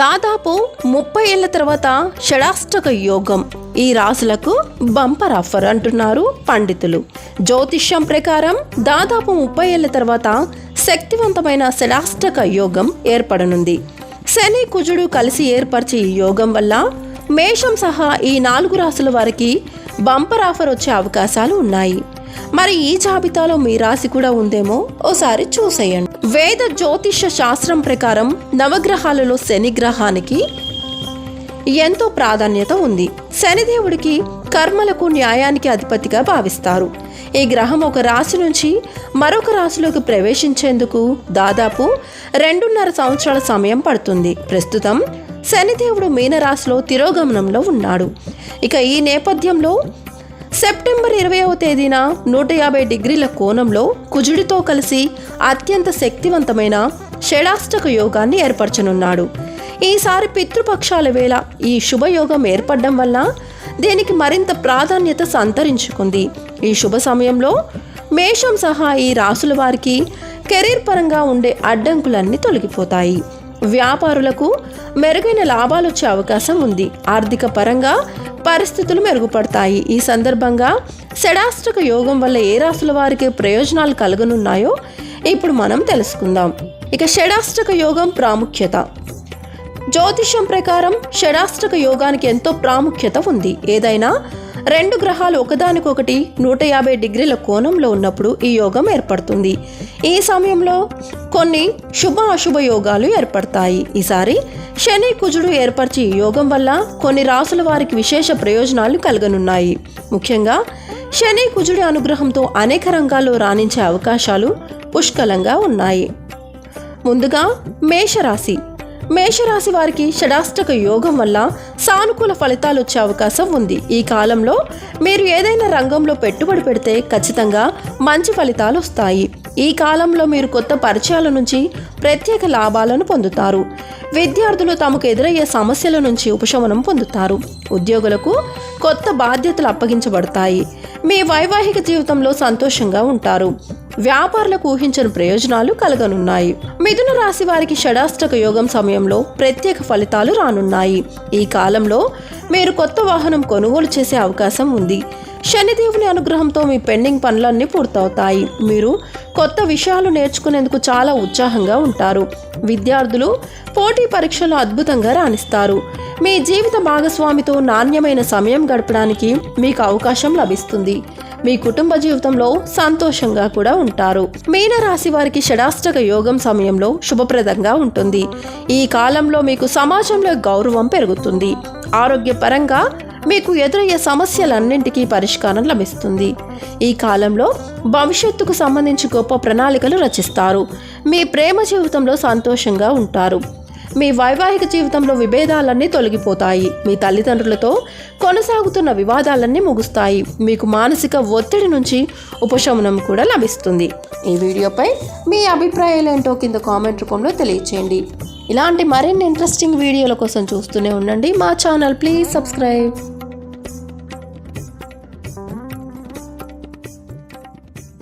దాదాపు ముప్పై ఏళ్ళ తర్వాత షడాష్టక యోగం. ఈ రాసులకు బంపర్ ఆఫర్ అంటున్నారు పండితులు. జ్యోతిష్యం ప్రకారం దాదాపు ముప్పై ఏళ్ళ తర్వాత శక్తివంతమైన షడాష్టక యోగం ఏర్పడనుంది. శని కుజుడు కలిసి ఏర్పరిచే ఈ యోగం వల్ల మేషం సహా ఈ నాలుగు రాసుల వారికి బంపర్ ఆఫర్ వచ్చే అవకాశాలు ఉన్నాయి. మరి ఈ జాబితాలో మీ రాశి కూడా ఉందేమో ఓసారి చూసేయండి. వేద జ్యోతిష శాస్త్రం ప్రకారం నవగ్రహాలలో శని గ్రహానికి ఎంతో ప్రాధాన్యత ఉంది. శనిదేవుడికి కర్మలకు న్యాయానికి అధిపతిగా భావిస్తారు. ఈ గ్రహం ఒక రాశి నుంచి మరొక రాశిలోకి ప్రవేశించేందుకు దాదాపు రెండున్నర సంవత్సరాల సమయం పడుతుంది. ప్రస్తుతం శనిదేవుడు మీనరాశిలో తిరోగమనంలో ఉన్నాడు. ఇక ఈ నేపథ్యంలో సెప్టెంబర్ ఇరవైవ తేదీన నూట యాభై డిగ్రీల కోణంలో కుజుడితో కలిసి అత్యంత శక్తివంతమైన షడాష్టక యోగాన్ని ఏర్పరచనున్నాడు. ఈసారి పితృపక్షాల వేళ ఈ శుభయోగం ఏర్పడడం వల్ల దీనికి మరింత ప్రాధాన్యత సంతరించుకుంది. ఈ శుభ సమయంలో మేషం సహా ఈ రాసుల వారికి కెరీర్ పరంగా ఉండే అడ్డంకులన్నీ తొలగిపోతాయి. వ్యాపారులకు మెరుగైన లాభాలు వచ్చే అవకాశం ఉంది. ఆర్థిక పరంగా పరిస్థితులు మెరుగుపడతాయి. ఈ సందర్భంగా షడాష్టక యోగం వల్ల ఏ రాసుల వారికి ప్రయోజనాలు కలగనున్నాయో ఇప్పుడు మనం తెలుసుకుందాం. ఇక షడాష్టక యోగం ప్రాముఖ్యత. జ్యోతిష్యం ప్రకారం షడాష్టక యోగానికి ఎంతో ప్రాముఖ్యత ఉంది. ఏదైనా రెండు గ్రహాలు ఒకదానికొకటి నూట యాభై డిగ్రీల కోణంలో ఉన్నప్పుడు ఈ యోగం ఏర్పడుతుంది. ఈ సమయంలో కొన్ని శుభ అశుభ యోగాలు ఏర్పడతాయి. ఈసారి శని కుజుడు ఏర్పరిచి యోగం వల్ల కొన్ని రాసుల వారికి విశేష ప్రయోజనాలు కలగనున్నాయి. ముఖ్యంగా శని కుజుడి అనుగ్రహంతో అనేక రంగాల్లో రాణించే అవకాశాలు పుష్కలంగా ఉన్నాయి. ముందుగా మేషరాశి. మేషరాశి వారికి షడాష్టక యోగం వల్ల సానుకూల ఫలితాలు వచ్చే అవకాశం ఉంది. ఈ కాలంలో మీరు ఏదైనా రంగంలో పెట్టుబడి పెడితే ఖచ్చితంగా మంచి ఫలితాలు వస్తాయి. ఈ కాలంలో మీరు కొత్త పరిచయాల నుంచి ప్రత్యేక లాభాలను పొందుతారు. విద్యార్థులు తమకు ఎదురయ్యే సమస్యల నుంచి ఉపశమనం పొందుతారు. ఉద్యోగులకు కొత్త బాధ్యతలు అప్పగించబడతాయి. మీ వైవాహిక జీవితంలో సంతోషంగా ఉంటారు. వ్యాపారులకు ఊహించని ప్రయోజనాలు కలగనున్నాయి. మిథున రాశి వారికి షడాష్టక యోగం సమయంలో ప్రత్యేక ఫలితాలు రానున్నాయి. ఈ కాలంలో మీరు కొత్త వాహనం కొనుగోలు చేసే అవకాశం ఉంది. శనిదేవుని అనుగ్రహంతో మీ పెండింగ్ పనులన్నీ పూర్తవుతాయి. మీరు కొత్త విషయాలు నేర్చుకునేందుకు చాలా ఉత్సాహంగా ఉంటారు. విద్యార్థులు పోటీ పరీక్షలు అద్భుతంగా రాణిస్తారు. మీ జీవిత భాగస్వామితో నాణ్యమైన సమయం గడపడానికి మీకు అవకాశం లభిస్తుంది. మీ కుటుంబ జీవితంలో సంతోషంగా కూడా ఉంటారు. మీనరాశి వారికి షడాష్టక యోగం సమయంలో శుభప్రదంగా ఉంటుంది. ఈ కాలంలో మీకు సమాజంలో గౌరవం పెరుగుతుంది. ఆరోగ్యపరంగా మీకు ఎదురయ్యే సమస్యలన్నింటికీ పరిష్కారం లభిస్తుంది. ఈ కాలంలో భవిష్యత్తుకు సంబంధించి గొప్ప ప్రణాళికలు రచిస్తారు. మీ ప్రేమ జీవితంలో సంతోషంగా ఉంటారు. మీ వైవాహిక జీవితంలో విభేదాలన్నీ తొలగిపోతాయి. మీ తల్లిదండ్రులతో కొనసాగుతున్న వివాదాలన్నీ ముగుస్తాయి. మీకు మానసిక ఒత్తిడి నుంచి ఉపశమనం కూడా లభిస్తుంది. ఈ వీడియోపై మీ అభిప్రాయాలు ఏంటో కింద కామెంట్ రూపంలో తెలియచేయండి. ఇలాంటి మరిన్ని ఇంట్రెస్టింగ్ వీడియోల కోసం చూస్తూనే ఉండండి. మా ఛానల్ ప్లీజ్ సబ్స్క్రైబ్.